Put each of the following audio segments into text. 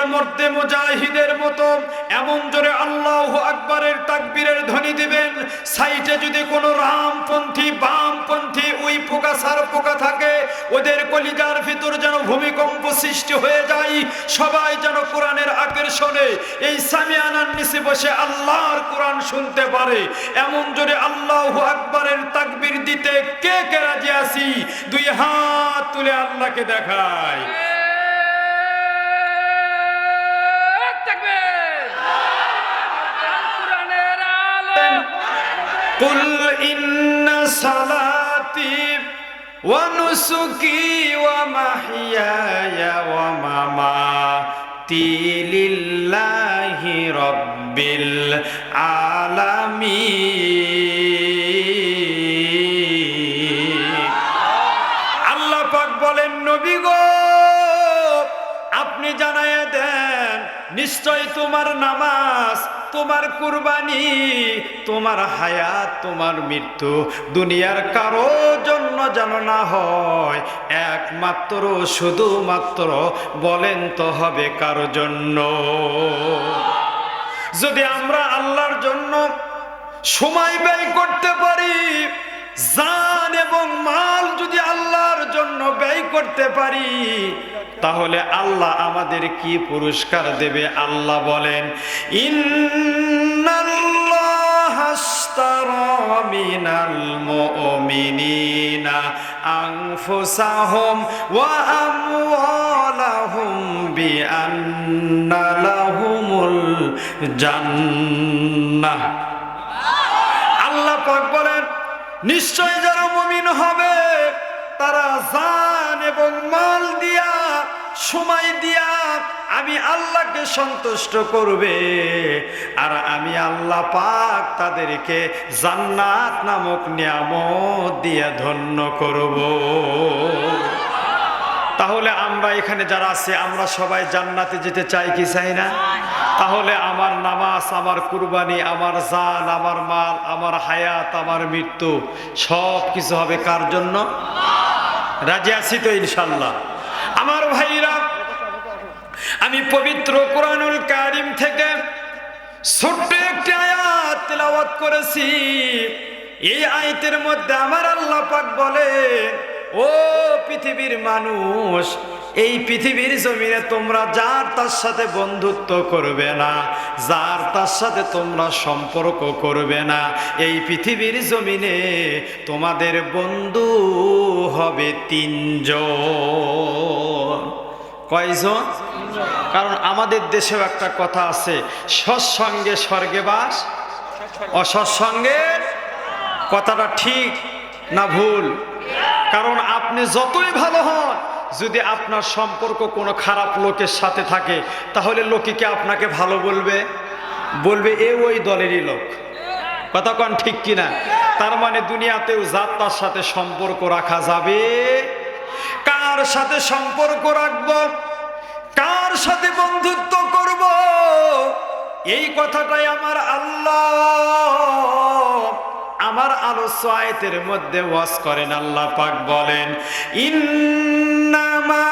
দুনিয়ার মধ্যে মুজাহিদের মতো এমন জোরে আল্লাহ আকবরের তাকবীরের ধ্বনি দিবেন সাইটে যদি কোনো রামপন্থী, বামপন্থী ওই পোকা সার পোকা থাকে, ওদের কলিজার ভিতর যেন ভূমিকম্প সৃষ্টি হয়ে যায়, সবাই যেন কোরআনের আকর্ষণে এই সামিয়ানার নিচে বসে আল্লাহর কোরআন শুনতে পারে। এমন জোরে আল্লাহ আকবরের তাকবীর দিতে কে কে রাজি আছি? দুই হাত তুলে আল্লাহকে দেখায়। قل إن صلاتي ونسكي ومحياي ومماتي لله رب العالمين আল্লাহ পাক বলেন নবী গো আপনি জানাইয়া দেন নিশ্চয় তোমার নামাজ তোমার কুরবানি, তোমার হায়াত, তোমার মৃত্যু দুনিয়ার কারও জন্য যেন না হয়। একমাত্র, শুধুমাত্র বলেন তো হবে কারও জন্য? যদি আমরা আল্লাহর জন্য সময় ব্যয় করতে পারি জান এবং মাল যদি আল্লাহর জন্য ব্যয় করতে পারি, তাহলে আল্লাহ আমাদের কি পুরস্কার দেবে? আল্লাহ বলেন আনফুসাহুম ওয়া জান্নাহ। নিশ্চয় যারা মমিন হবে, তারা জান এবং মাল দিয়া, সময় দিয়া আমি আল্লাহকে সন্তুষ্ট করবে। আর আমি আল্লাহ পাক তাদেরকে জান্নাত নামক নিয়ামত দিয়ে ধন্য করব। তাহলে আমরা এখানে যারা আছে, আমরা সবাই জান্নাতে যেতে চাই কি চাই না? তাহলে আমার নামাজ, আমার কুরবানি, আমার জান, আমার মাল, আমার হায়াত, আমার মৃত্যু, সব কিছু হবে কার জন্য? রাজি আছি তো ইনশাল্লাহ আমার ভাইরা, আমি পবিত্র কোরআনুল কারিম থেকে ছোট্ট একটি আয়াত তেলাওয়াত করেছি। এই আয়াতের মধ্যে আমার আল্লাহ পাক বলে ও পৃথিবীর মানুষ, এই পৃথিবীর জমিনে তোমরা যার তার সাথে বন্ধুত্ব করবে না, যার তার সাথে তোমরা সম্পর্ক করবে না, এই পৃথিবীর জমিনে তোমাদের বন্ধু হবে তিনজন। কয়জন? কারণ আমাদের দেশেও একটা কথা আছে, সৎসঙ্গে স্বর্গে বাস, অসৎসঙ্গে কথাটা ঠিক না ভুল? কারণ আপনি যতই ভালো হন, যদি আপনার সম্পর্ক কোনো খারাপ লোকের সাথে থাকে, তাহলে লোকে কি আপনাকে ভালো বলবে? বলবে, এ ওই দলেরই লোক। কথা কন ঠিক কিনা? তার মানে দুনিয়াতেও যার তার সাথে সম্পর্ক রাখা যাবে। কার সাথে সম্পর্ক রাখব? কার সাথে বন্ধুত্ব করব? এই কথাটাই আমার আল্লাহ আমার আলোচ্য আয়তের মধ্যে ওয়াজ করেন, আল্লাহ পাক বলেন, ইন্নামা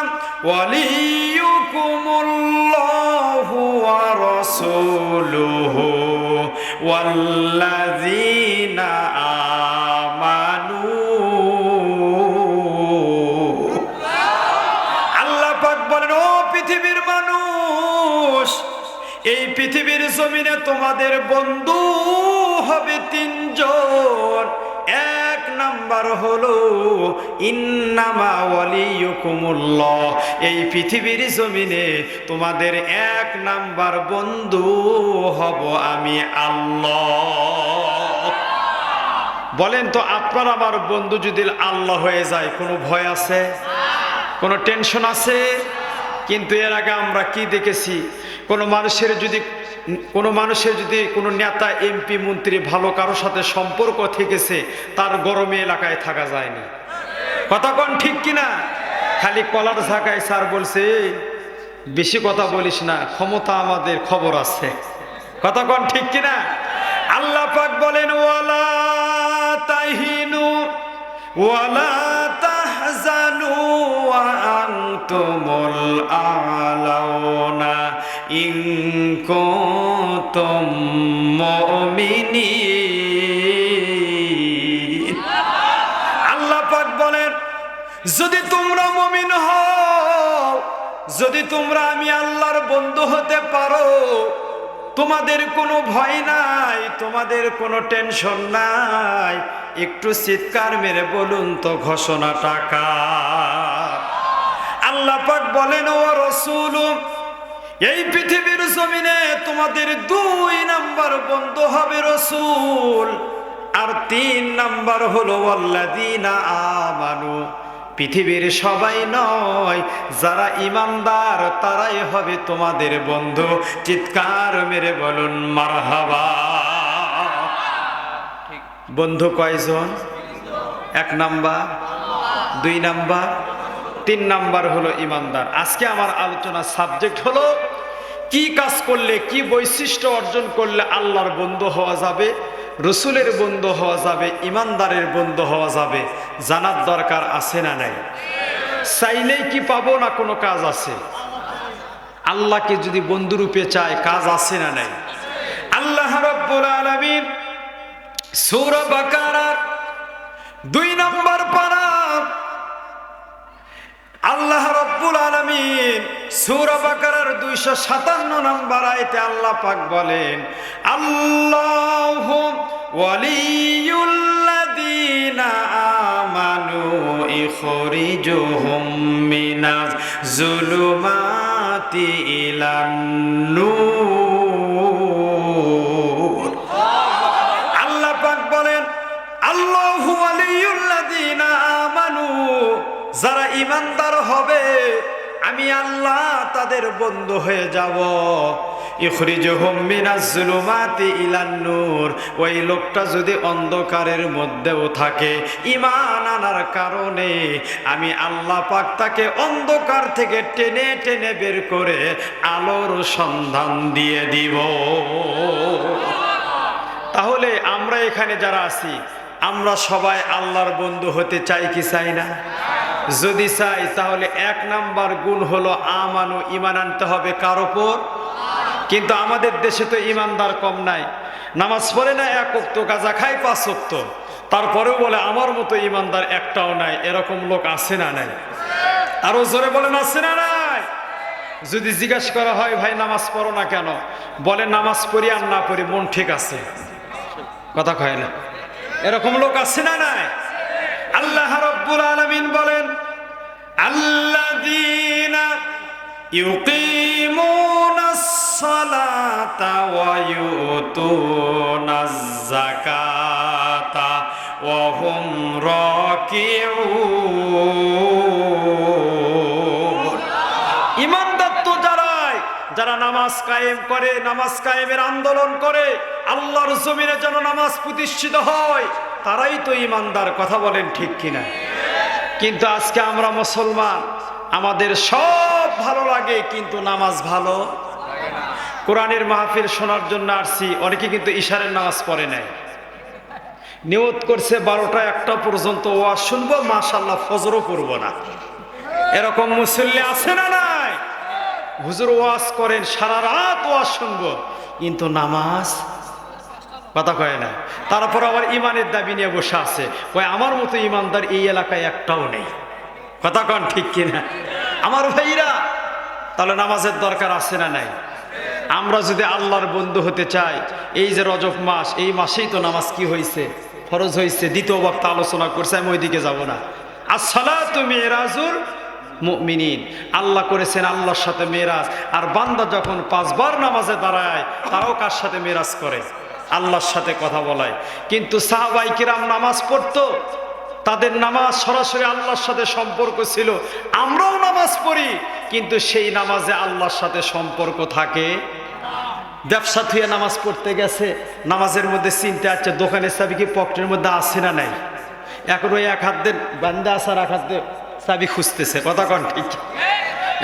ওয়ালিয়ুকুমুল্লাহু ওয়া রাসূলুহু ওয়াল্লাযীনা আমানু। আল্লাহ পাক বলেন, ও পৃথিবীর মানুষ, এই পৃথিবীর জমিনে তোমাদের বন্ধু হবে তিনজন। এক নাম্বার হলো, ইন্নামা ওয়ালিয়ুকুমুল্লাহ। এই পৃথিবীর জমিনে তোমাদের এক নাম্বার বন্ধু হব আমি আল্লাহ। বলেন তো, আপনার আমার বন্ধু যদি আল্লাহ হয়ে যায়, কোনো ভয় আছে? কোনো টেনশন আছে? কিন্তু এর আগে আমরা কি দেখেছি, কোনো মানুষের যদি কোনো মানুষের যদি কোনো নেতা, এমপি, মন্ত্রী ভালো কারোর সাথে সম্পর্ক থেকেছে, তার গরমে এলাকায় থাকা যায়নি। কথা কন ঠিক কিনা? খালি কলার ঝাঁকায় স্যার বলছে বেশি কথা বলিস না, ক্ষমতা আমাদের খবর আছে। কথা কন ঠিক কিনা? আল্লাহ পাক বলেন, ওয়ালা তাহিনু, ওয়ালা তাহজানু আনতুমুল কুনতুম মুমিনিন আল্লাহ পাক বলেন, যদি তোমরা মমিন যদি তোমরা আমি আল্লাহর বন্ধু হতে পারো, তোমাদের কোনো ভয় নাই, তোমাদের কোনো টেনশন নাই। একটু চিৎকার মেরে বলুন তো ঘোষণা টাকা আল্লাহ পাক বলেন, ও রসুল এই পৃথিবীর জমিনে তোমাদের দুই নাম্বার বন্ধু হবে রসুল, আর তিন নাম্বার হলো আল্লাদিনা আমানু। পৃথিবীর সবাই নয়, যারা ইমানদার তারাই হবে তোমাদের বন্ধু। চিৎকার মেরে বলুন, মারহাবা। বন্ধু কয়জন? এক নাম্বার। দুই নাম্বার। তিন নাম্বার হলো ইমানদার। আজকে আমার আলোচনা সাবজেক্ট হলো, কি কাজ করলে, কি বৈশিষ্ট্য অর্জন করলে আল্লাহর বন্ধু হওয়া যাবে, রসুলের বন্ধু হওয়া যাবে, ইমানদারের বন্ধু হওয়া যাবে, জানার দরকার আছে না নাই? চাইলেই কি পাবো না কোনো কাজ আছে? আল্লাহকে যদি বন্ধুরূপে চায়, কাজ আছে না নাই? আল্লাহ রব্বুল আলামিন সূরা বাকারার দুই নম্বর আল্লাহ রব্বুল আলমিন সুরবাকার দুইশো সাতান্ন নম্বর আয়তে আল্লাহ পাক বলেন, আল্লাহ মিনাজ জুলুমাতি ইলান আল্লাহ তাদের বন্ধু হয়ে যাব। জুলুমাতি ওই লোকটা যদি অন্ধকারের মধ্যেও থাকে, ঈমান আনার কারণে আমি আল্লাহ পাক তাকে অন্ধকার থেকে টেনে টেনে বের করে আলোর সন্ধান দিয়ে দিব। তাহলে আমরা এখানে যারা আছি, আমরা সবাই আল্লাহর বন্ধু হতে চাই কি চাই না? যদি চাই, তাহলে এক নাম্বার গুণ হলো আমানু ইমান আনতে হবে কার ওপর কিন্তু আমাদের দেশে তো ইমানদার কম নাই। নামাজ পড়ে না এক অক্ত গাজা খাই পাঁচ অক্ত তারপরেও বলে, আমার মতো ইমানদার একটাও নাই। এরকম লোক আছে না নাই? আরও জোরে বলেন, আছে না নাই? যদি জিজ্ঞাসা করা হয়, ভাই, নামাজ পড়ো না কেন? বলে, নামাজ পড়ি আর না পড়ি, মন ঠিক আছে। কথা কয় না? এরকম লোক আছে না নাই? আল্লাহ রব্বুল আলামিন বলেন, আল্লাযীনা ইউকিমুনাস সালাতা ওয়া ইউতুনাজ যাকাতা ওয়া হুম রাকিউন. ইমানদার তো যারাই, যারা নামাজ কায়েম করে, নামাজ কায়েমের আন্দোলন করে, আল্লাহর জমিনে যেন নামাজ প্রতিষ্ঠিত হয়, তারাই তো ইমানদার, কথা বলেন ঠিক কিনা? কিন্তু আজকে আমরা মুসলমান, আমাদের সব ভালো লাগে, কিন্তু নামাজ ভালো? কোরআনের মাহফিল শোনার জন্য আসছি, অনেকে কিন্তু ইশারের নামাজ পড়ে নেয় নিয়ত করছে বারোটা একটা পর্যন্ত ওয়াজ শুনব মাশাল্লাহ ফজরও করব না। এরকম মুসল্লি আছে না নাই? হুজুর ওয়াজ করেন, সারা রাত ওয়াজ শুনব, কিন্তু নামাজ কথা কয় না। তারপর আবার ইমানের দাবি নিয়ে বসে আছে। কয়, আমার মতো ইমানদার এই এলাকায় একটাও নেই। কথা কন ঠিক কিনা? আমার ভাইরা, তাহলে নামাজের দরকার আছে না নাই? আমরা যদি আল্লাহর বন্ধু হতে চাই, এই যে রজব মাস, এই মাসেই তো নামাজ কি হয়েছে ফরজ হয়েছে দ্বিতীয় বক্তা আলোচনা করছে, আমি ওইদিকে যাব না। আসসালা তুমি এরাজুর মিনিন আল্লাহ করেছেন আল্লাহর সাথে মেরাজ। আর বান্দা যখন পাঁচবার নামাজে দাঁড়ায়, তারাও কার সাথে মেরাজ করে? আল্লাহর সাথে কথা বলায়। কিন্তু সাহাবাই কিরাম নামাজ পড়তো, তাদের নামাজ সরাসরি আল্লাহর সাথে সম্পর্ক ছিল। আমরাও নামাজ পড়ি, কিন্তু সেই নামাজে আল্লাহর সাথে সম্পর্ক থাকে। ব্যবসা থুয়ে নামাজ পড়তে গেছে, নামাজের মধ্যে চিন্তা আছে, দোকানের চাবি কি পকেটের মধ্যে আছে না নাই? এখন ওই এক হাত দিয়ে বান্দা আসার এক হাত দিয়ে চাবি খুঁজতেছে, কথা কন ঠিক।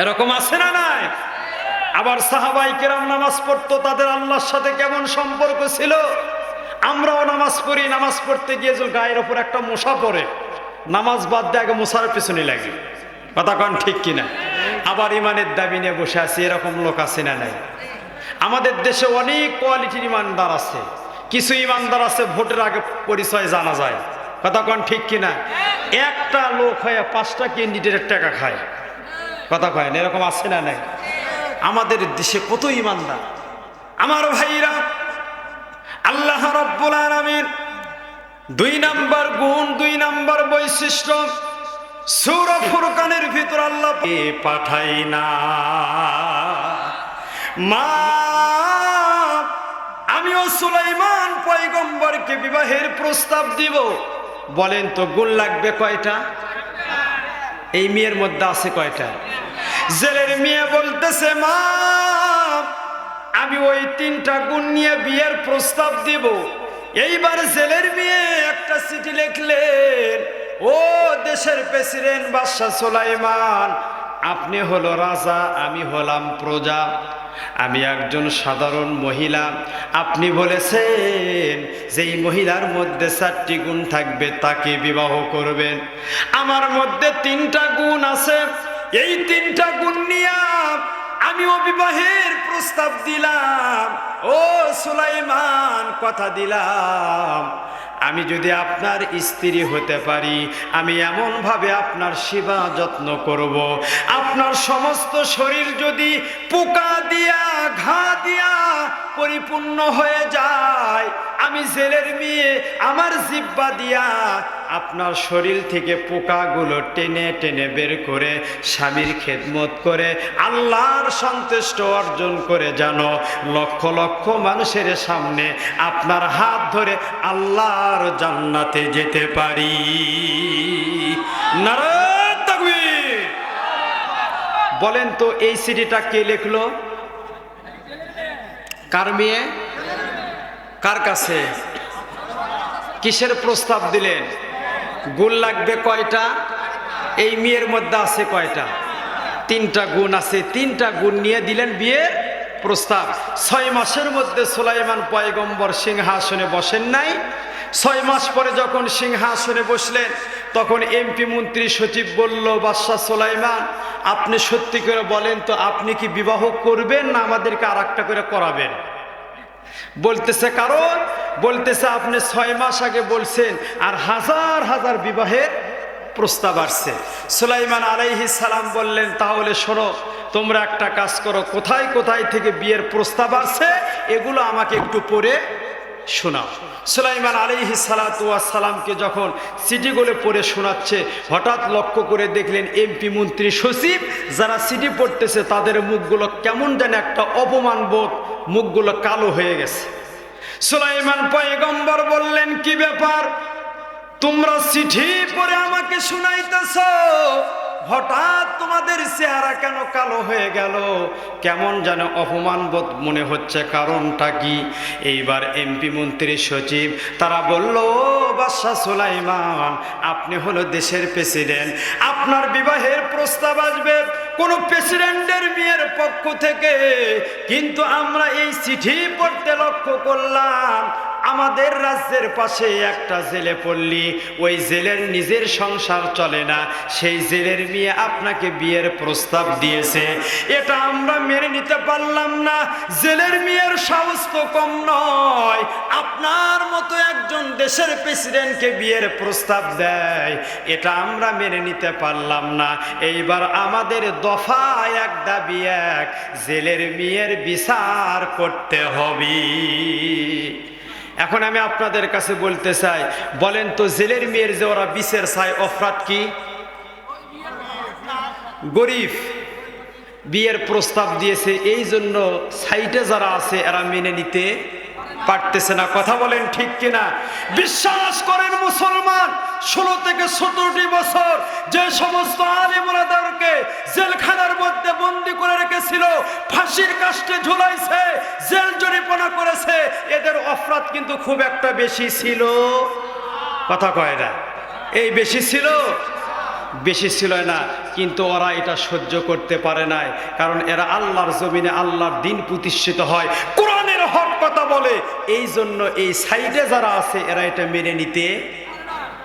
এরকম আছে না নাই? আবার সাহাবাই কেরাম নামাজ পড়তো, তাদের আল্লাহর সাথে কেমন সম্পর্ক ছিল? আমরাও নামাজ পড়ি, নামাজ পড়তে গিয়ে যে গায়ের ওপর একটা মশা পড়ে। নামাজ বাদ দিয়ে আগে মশার পিছনে লাগে। কথা কন ঠিক কিনা? আবার ইমানের দাবি নিয়ে বসে আছে, এরকম লোক আছে না নাই? আমাদের দেশে অনেক কোয়ালিটির ইমানদার আছে। কিছু ইমানদার আছে, ভোটের আগে পরিচয় জানা যায়। কথা কন ঠিক কিনা? একটা লোক হয়ে পাঁচটা ক্যান্ডিডেটের টাকা খায়। কথা কয় এরকম আছে না নাই? আমাদের দেশে কত ইমানদার। আমার ভাইরা, আল্লাহ রব্বুল আলামিন দুই নাম্বার গুণ, দুই নাম্বার বৈশিষ্ট্য সূর ফুরকানের ভিতর আল্লাহ পাঠাই না। মা, আমিও সুলাইমান পয়গম্বরকে বিবাহের প্রস্তাব দিব। বলেন তো, গুণ লাগবে কয়টা? এই মেয়ের মধ্যে আছে কয়টা? জেলের মেয়ে বলতেছে, মা, আমি ওই তিনটা গুণ নিয়ে বিয়ের প্রস্তাব দিব। এইবার জেলের মেয়ে একটা চিঠি লিখলেন, ও দেশের প্রেসিডেন্ট বাদশাহ সোলাইমান, আপনি হলো রাজা, আমি হলাম প্রজা। আমি একজন সাধারণ মহিলা। আপনি বলেছেন যে এই মহিলার মধ্যে চারটি গুণ থাকবে, তাকে বিবাহ করবেন। আমার মধ্যে তিনটা গুণ আছে। এই তিনটা গুণ নিয়া আমি বিবাহের প্রস্তাব দিলাম। ও সুলাইমান, কথা দিলাম। আমি যদি আপনার স্ত্রী হতে পারি, আমি এমনভাবে আপনার সেবা যত্ন করব। আপনার সমস্ত শরীর যদি পোকা দিয়া ঘা দিয়া পরিপূর্ণ হয়ে যায়। আমি জেলের মেয়ে, আমার জিব্বা দিয়া আপনার শরীর থেকে পোকাগুলো টেনে টেনে বের করে স্বামীর খেদমত করে, আল্লাহর সন্তুষ্ট অর্জন করে জানো লক্ষ লক্ষ মানুষের সামনে আপনার হাত ধরে আল্লাহর জান্নাতে যেতে পারি। নারায়ণ বলেন তো, এই সিডিটা কে লিখলো? কার মেয়ে? কার কাছে? কিসের প্রস্তাব দিলেন? গুণ লাগবে কয়টা? এই মেয়ের মধ্যে আছে কয়টা? তিনটা গুণ আছে। তিনটা গুণ নিয়ে দিলেন বিয়ের প্রস্তাব। ছয় মাসের মধ্যে সুলাইমান পয়গম্বর সিংহাসনে বসেন নাই। ছয় মাস পরে যখন সিংহাসনে বসলেন তখন এমপি মন্ত্রী সচিব বলল, বাদশাহ সোলাইমান, আপনি সত্যি করে বলেন তো, আপনি কি বিবাহ করবেন না আমাদেরকে আর করে করাবেন? বলতেছে কারণ, বলতেছে আপনি ছয় মাস আগে বলছেন, আর হাজার হাজার বিবাহের প্রস্তাব আসছে। সুলাইমান আলাইহি সালাম বললেন, তাহলে শোনো, তোমরা একটা কাজ করো, কোথায় কোথায় থেকে বিয়ের প্রস্তাব আসছে, এগুলো আমাকে একটু পড়ে শোনাও। সুলাইমান আলাইহি সালামকে যখন সিটিগুলো পড়ে শোনাচ্ছে, হঠাৎ লক্ষ্য করে দেখলেন এমপি মন্ত্রী সচিব, যারা সিটি পড়তেছে, তাদের মুখগুলো কেমন যেন একটা অপমান বোধ মুখগুলো কালো হয়ে গেছে। সুলাইমান পয়গম্বর বললেন, কি ব্যাপার? তোমরা চিঠি পরে আমাকে শুনাইতেছ? হঠাৎ তোমাদের চেহারা কেন কালো হয়ে গেল? কেমন যেন অপমান বোধ মনে হচ্ছে, কারণটা কি? এইবার এমপি মন্ত্রী সচিব, তারা বলল, "ও বাদশাহ সুলাইমান, আপনি হলো দেশের প্রেসিডেন্ট। আপনার বিবাহের প্রস্তাব আসবে কোন প্রেসিডেন্টের বিয়ের পক্ষ থেকে। কিন্তু আমরা এই চিঠি পড়তে লক্ষ্য করলাম আমাদের রাজ্যের পাশে একটা জেলে পড়লি, ওই জেলের নিজের সংসার চলে না। সেই জেলের মেয়ে আপনাকে বিয়ের প্রস্তাব দিয়েছে। এটা আমরা মেনে নিতে পারলাম না। জেলের মেয়ের সাহস তো কম নয়। আপনার মতো একজন দেশের প্রেসিডেন্টকে বিয়ের প্রস্তাব দেয়। এটা আমরা মেনে নিতে পারলাম না। এইবার আমাদের দফা এক, দাবি এক। জেলের মেয়ের বিচার করতে হবে। এখন আমি আপনাদের কাছে বলতে চাই, বলেন তো জেলের মেয়ের যে ওরা বিষের চাই অফরাত কি? গরিব। বিয়ের প্রস্তাব দিয়েছে এই জন্য সাইটে যারা আছে, এরা মেনে নিতে পারতেছে না, কথা বলেন ঠিক কিনা? বিশ্বাস করেন মুসলমান, ষোলো থেকে সতেরোটি বছর যে সমস্ত আলিমুরাদারকে জেলখানার মধ্যে বন্দি করে রেখেছিল, ফাঁসির কাষ্টে ঝুলাইছে, জেল জরিপনা করেছে, এদের অপরাধ কিন্তু খুব একটা বেশি ছিল। কথা কয় না? এই বেশি ছিল? বেশি ছিল না, কিন্তু ওরা এটা সহ্য করতে পারে নাই, কারণ এরা আল্লাহর জমিনে আল্লাহর দিন প্রতিষ্ঠিত হয়। কোরআনের হক বলে, এই জন্য এই সাইডে যারা আছে, এরা এটা মেনে নিতে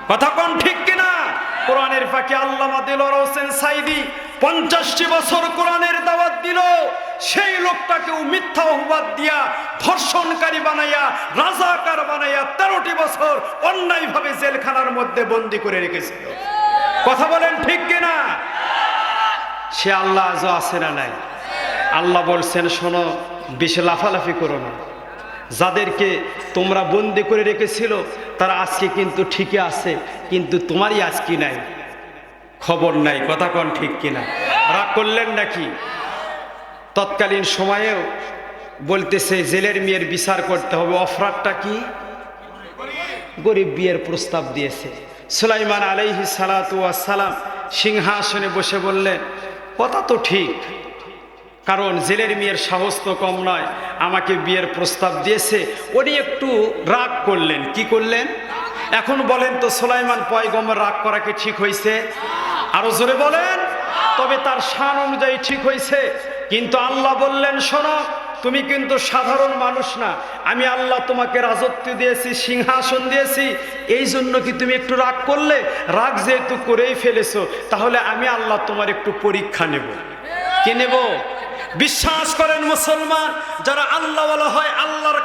কথা কোন ঠিক কিনা? কোরআনের আল্লামা দিলর হোসেন সাইদি পঞ্চাশটি বছর কোরআনের দাওয়াত দিল। সেই লোকটাকেও মিথ্যা দিয়া ধর্ষণকারী বানাইয়া, রাজাকার বানাইয়া তেরোটি বছর জেলখানার মধ্যে বন্দি করে রেখেছিল। কথা বলেন ঠিক কিনা? সে আল্লাহ আজও আছে না নাই? আল্লাহ বলছেন, শোনো, বেশি লাফালাফি করো না। যাদেরকে তোমরা বন্দি করে রেখেছিল, তারা আজকে কিন্তু ঠিকই আছে, কিন্তু তোমারই আজকে নাই? খবর নাই, কথা কন ঠিক কিনা? রাগ করলেন নাকি? তৎকালীন সময়েও বলতেছে, জেলের মেয়ের বিচার করতে হবে। অফরারটা কি? গরিব বিয়ের প্রস্তাব দিয়েছে। সুলাইমান আলাইহি সালাতু সালাম সিংহাসনে বসে বললেন, কথা তো ঠিক কারণ জেলের মেয়ের সাহস তো কম নয়। আমাকে বিয়ের প্রস্তাব দিয়েছে। উনি একটু রাগ করলেন। কি করলেন? এখন বলেন তো, সোলাইমান পয়গমের রাগ করা কি ঠিক হয়েছে আরও জোরে বলেন। তবে তার শান অনুযায়ী ঠিক হয়েছে কিন্তু আল্লাহ বললেন, শোনো, তুমি কিন্তু সাধারণ মানুষ না। আমি আল্লাহ তোমাকে রাজত্ব দিয়েছি, সিংহাসন দিয়েছি। এই জন্য কি তুমি একটু রাগ করলে? রাগ যেহেতু করেই ফেলেছো, তাহলে আমি আল্লাহ তোমার একটু পরীক্ষা নেব। কি নেব? বিশ্বাস করেন মুসলমান যারা আল্লাহ হয় আল্লাহর